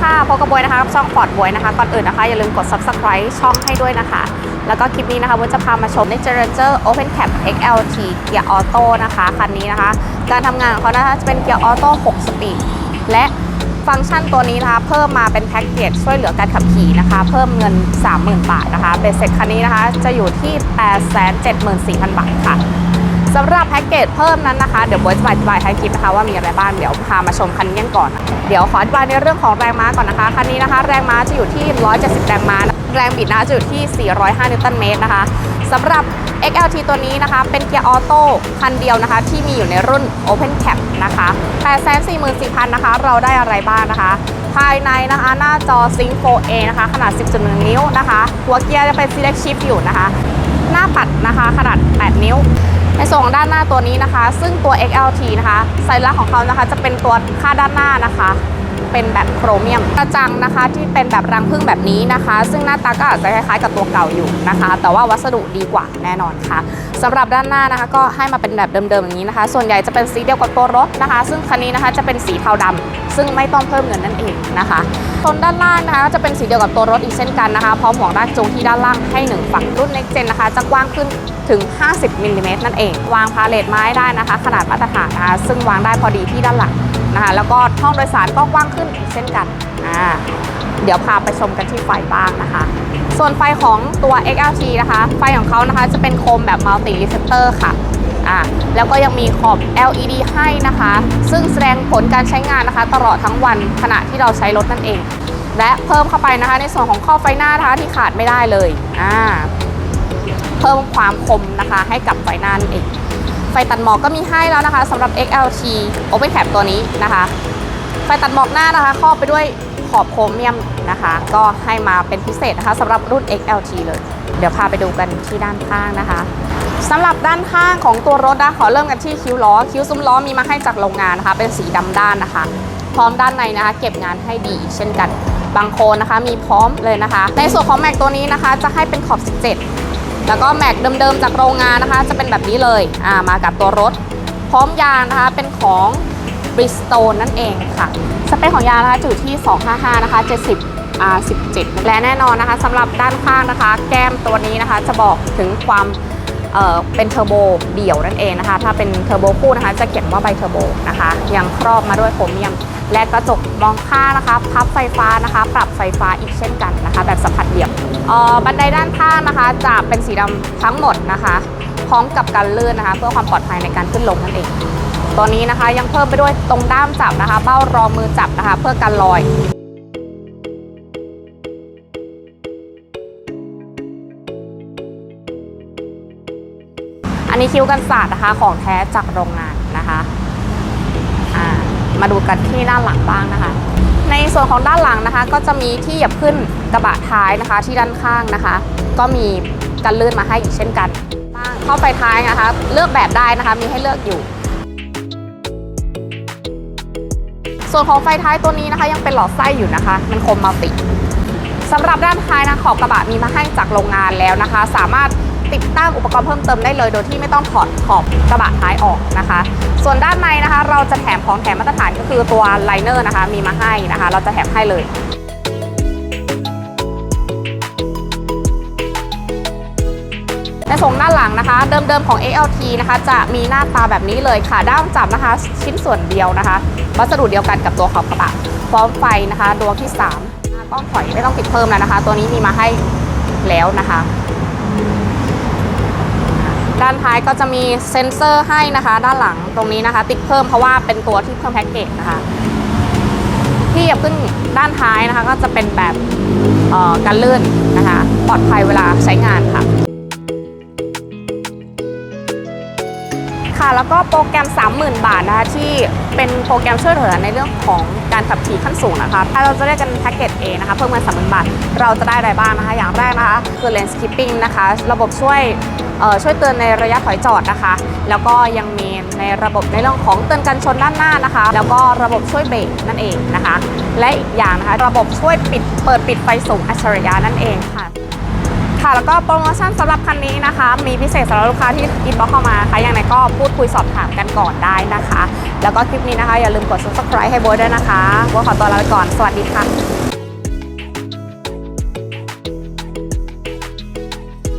ค่ะพบกับบวยนะคะกับช่องฟอร์ดบวยนะคะ ก่อนอื่นนะคะ อย่าลืมกด subscribe ช่องให้ด้วยนะคะ แล้วก็คลิปนี้นะคะบวยจะพามาชมใน Challenger Open Cap XLT เกียร์ออโต้นะคะ คันนี้นะคะ การทำงานของเขานะคะ จะเป็นเกียร์ออโต้6สปีด และฟังก์ชันตัวนี้นะคะ เพิ่มมาเป็นแพ็กเกจช่วยเหลือการขับขี่นะคะ เพิ่มเงิน 30,000 บาทนะคะเบสเซ็ตคันนี้นะคะ จะอยู่ที่ 874,000 บาทค่ะ สำหรับแพ็กเกจเพิ่มนั้นนะคะ เดี๋ยวบอยจะอธิบายท้ายคลิปนะคะว่ามีอะไรบ้างเดี๋ยวพามาชมคันนี้กันก่อน เดี๋ยวขออธิบายในเรื่องของแรงม้าก่อนนะคะ คันนี้นะคะ แรงม้าจะอยู่ที่ 170 แรงม้า แรงบิดนะคะจะอยู่ที่ 405 นิวตันเมตรนะคะสำหรับ XLT ตัวนี้นะคะ เป็นเกียร์ออโต้คันเดียวนะคะ ที่มีอยู่ในรุ่น Open Cap นะคะ844,000นะคะ เราได้อะไรบ้างนะคะ ภายในนะคะ หน้าจอ Sync 4A นะคะ ขนาด 10.1 นิ้วนะคะ หัวเกียร์จะเป็น Select Shift อยู่นะคะ หน้าปัดนะคะ ขนาด 8 นิ้ว ในส่วนของด้านหน้าตัวนี้นะคะ ซึ่งตัว XLT นะคะไซลักของเขานะคะจะเป็นตัวค่าด้านหน้านะคะ เป็นแบบโครเมียมกระจังนะคะที่เป็นแบบรังผึ้งแบบนี้นะคะ ซึ่งหน้าตาก็อาจจะคล้ายๆกับตัวเก่าอยู่นะคะ แต่ว่าวัสดุดีกว่าแน่นอนค่ะสำหรับด้านหน้านะคะ ก็ให้มาเป็นแบบเดิมๆอย่างนี้นะคะ ส่วนใหญ่จะเป็นสีเดียวกับตัวรถนะคะ ซึ่งคันนี้นะคะจะเป็นสีเทาดำซึ่งไม่ต้องเพิ่มเงินนั่นเองนะคะโซนด้านล่างนะคะก็จะเป็นสีเดียวกับตัวรถอีกเช่นกันนะคะพร้อมห่วงลากจูงที่ด้านล่างให้หนึ่งฝั่งรุ่น Next Gen นะคะ จะกว้างขึ้น ถึง 50มิลลิเมตรนั่นเอง วางพาเลทไม้ได้นะคะ ขนาดมาตรฐานนะคะ ซึ่งวางได้พอดีที่ด้านหลังนะคะ แล้วก็ห้องโดยสารก็กว้างขึ้นอีกเช่นกันอ่าเดี๋ยวพาไปชมกันที่ไฟบ้างนะคะ ส่วนไฟของตัว XLT นะคะ ไฟของเขานะคะจะเป็นโคมแบบ Multi Reflector ค่ะอ่าแล้วก็ยังมีขอบ LED ให้นะคะ ซึ่งแสดงผลการใช้งานนะคะ ตลอดทั้งวันขณะที่เราใช้รถนั่นเอง และเพิ่มเข้าไปนะคะในส่วนของข้อไฟหน้านะคะที่ขาดไม่ได้เลยอ่า เพิ่มความคมนะคะให้กับไฟหน้านั่นเอง ไฟตัดหมอกก็มีให้แล้วนะคะสำหรับ XLT Open Cap ตัวนี้นะคะ ไฟตัดหมอกหน้านะคะครอบไปด้วยขอบโครเมียมนะคะ ก็ให้มาเป็นพิเศษนะคะสำหรับรุ่น XLT เลย เดี๋ยวพาไปดูกันที่ด้านข้างนะคะสำหรับด้านข้างของตัวรถนะขอเริ่มกันที่คิ้วล้อ คิ้วซุ้มล้อมีมาให้จากโรงงานนะคะ เป็นสีดำด้านนะคะ พร้อมด้านในนะคะ เก็บงานให้ดีเช่นกันบางโคนนะคะ มีพร้อมเลยนะคะ ในส่วนของแม็กตัวนี้นะคะ จะให้เป็นขอบ 17 แล้วก็แม็กเดิมๆจากโรงงานนะคะ จะเป็นแบบนี้เลยอ่ามากับตัวรถ พร้อมยางนะคะเป็นของ Bristol นั่นเองค่ะ สเปคของยางนะคะจะอยู่ที่ 255 นะคะ 70 R 17 และแน่นอนนะคะสำหรับด้านข้างนะคะ แก้มตัวนี้นะคะจะบอกถึงความเเป็นเทอร์โบเดี่ยวนั่นเองนะคะ ถ้าเป็นเทอร์โบคู่นะคะ จะเขียนว่าไบเทอร์โบนะคะ ยังครอบมาด้วยโครเมียม และกระจกมองข้างนะคะ พับไฟฟ้านะคะ ปรับไฟฟ้าอีกเช่นกันนะคะ แบบสัมผัสเดี่ยวอ่อบันไดด้านข้างนะคะ จะเป็นสีดำทั้งหมดนะคะ พร้อมกับการเลื่อนนะคะ เพื่อความปลอดภัยในการขึ้นลงนั่นเอง ตัวนี้นะคะยังเพิ่มไปด้วยตรงด้ามจับนะคะ เบ้ารองมือจับนะคะ เพื่อกันลอยอันนี้คิ้วกันศาสตร์นะคะ ของแท้จากโรงงาน มาดูกันที่ด้านหลังบ้างนะคะ ในส่วนของด้านหลังนะคะ ก็จะมีที่เหยียบขึ้นกระบะท้ายนะคะ ที่ด้านข้างนะคะ ก็มีกันลื่นมาให้อีกเช่นกันบ้างเข้าไปท้ายนะคะ เลือกแบบได้นะคะ มีให้เลือกอยู่ ส่วนของไฟท้ายตัวนี้นะคะ ยังเป็นหลอดไส้อยู่นะคะ มันคมมัลติสำหรับด้านท้ายนะขอบกระบะมีมาให้จากโรงงานแล้วนะคะ สามารถ ติดตั้งอุปกรณ์เพิ่มเติมได้เลย โดยที่ไม่ต้องถอดขอบกระบะท้ายออกนะคะ ส่วนด้านในนะคะ เราจะแถมของแถมมาตรฐานก็คือตัวไลเนอร์นะคะ มีมาให้นะคะ เราจะแถมให้เลยในส่วนด้านหลังนะคะ เดิมๆของ ALT นะคะ จะมีหน้าตาแบบนี้เลยค่ะ ด้ามจับนะคะ ชิ้นส่วนเดียวนะคะ วัสดุเดียวกันกับตัวขอบกระบะพร้อมไฟนะคะดวงที่3กล้องถอยไม่ต้องติดเพิ่มแล้วนะคะ ตัวนี้มีมาให้แล้วนะคะ ด้านท้ายก็จะมีเซ็นเซอร์ให้นะคะ ด้านหลังตรงนี้นะคะ ติดเพิ่มเพราะว่าเป็นตัวที่เพิ่มแพ็กเกจนะคะ ที่เหยียบขึ้นด้านท้ายนะคะ ก็จะเป็นแบบการลื่นนะคะ ปลอดภัยเวลาใช้งานค่ะ แล้วก็โปรแกรม 30,000 บาทนะคะที่เป็นโปรแกรมช่วยเหลือในเรื่องของการขับขี่ขั้นสูงนะคะ ถ้าเราจะได้กันแพ็กเกจ A นะคะ เพิ่มเงิน30,000 บาท เราจะได้อะไรบ้างนะคะ อย่างแรกนะคะ คือ lane skipping นะคะ ระบบช่วยช่วยเตือนในระยะถอยจอดนะคะ แล้วก็ยังมีในระบบในเรื่องของเตือนกันชนด้านหน้านะคะ แล้วก็ระบบช่วยเบรกนั่นเองนะคะ และอีกอย่างนะคะ ระบบช่วยปิดเปิดปิดไฟสูงอัจฉริยะนั่นเองค่ะ ค่ะ แล้วก็โปรโมชั่นสำหรับคันนี้นะคะ มีพิเศษสำหรับลูกค้าที่อินบ็อกเข้ามาค่ะอย่างไรก็พูดคุยสอบถามกันก่อนได้นะคะ แล้วก็คลิปนี้นะคะอย่าลืมกด subscribe ให้โบทด้วยนะคะโบทขอตัวลาไปก่อนสวัสดีค่ะ